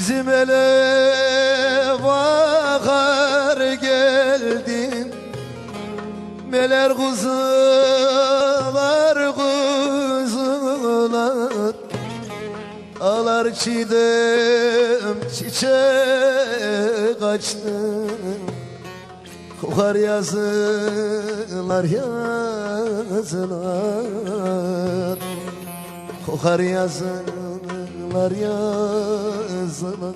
Bizim ele bakar geldin Meler kuzular kuzular Ağlar çiğdem çiçek açtı. Kokar yazılar yazılar. Kokar yazılar yazılar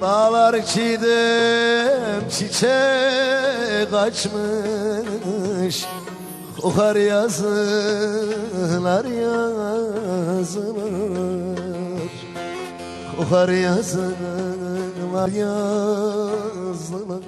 Dağlar çiğdem çiçek açmış. Kokar yazılar yazılar Kokar yazılar yazılar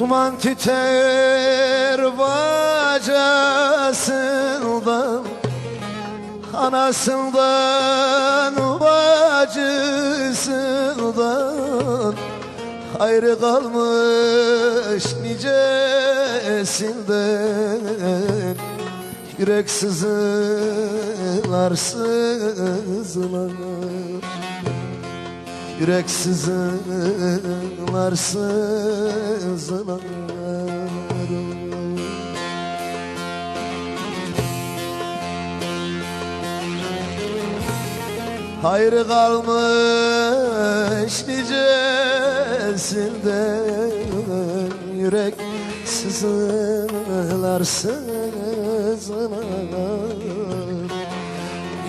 Duman tüter bacasından Anasından bacısından Ayrı kalmış nicesinden. Yürek sızılar sızılar Yürek sızılar sızılar Hayrı kalmış nicesinden Yürek sızılar sızılar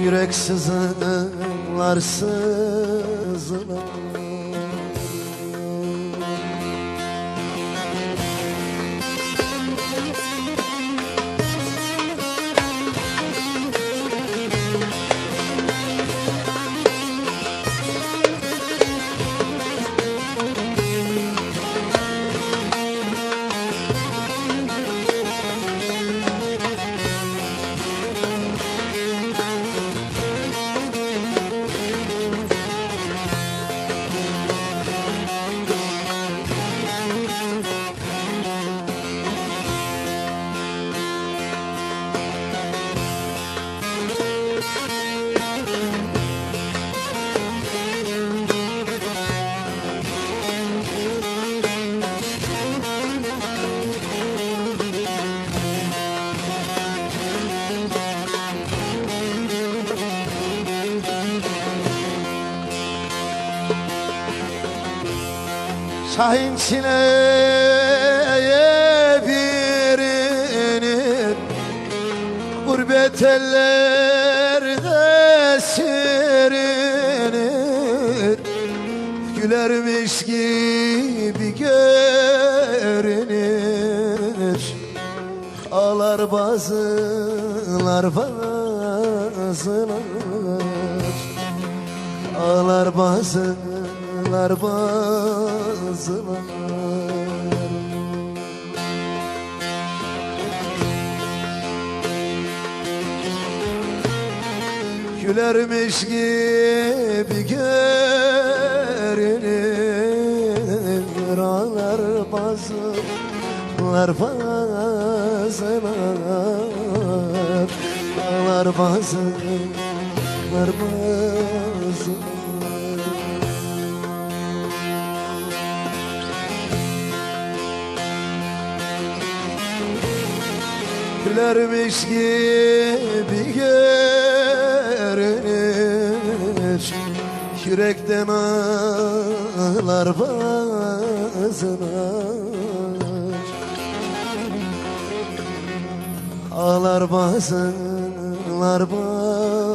Yürek sızılar sızılar kızına Şahin çileye birinin Gurbet ellerde sürünür Gülermiş gibi görünür. Ağlar bazılar bazılar. Ağlar bazılar bazılar. Gülermiş gibi görünür Ağlar bazılar. Bazılar Ağlar bazılar bazılar Gülermiş gibi görünür Yürekten ağlar bazen aşk Ağlar bazen ağlar bazen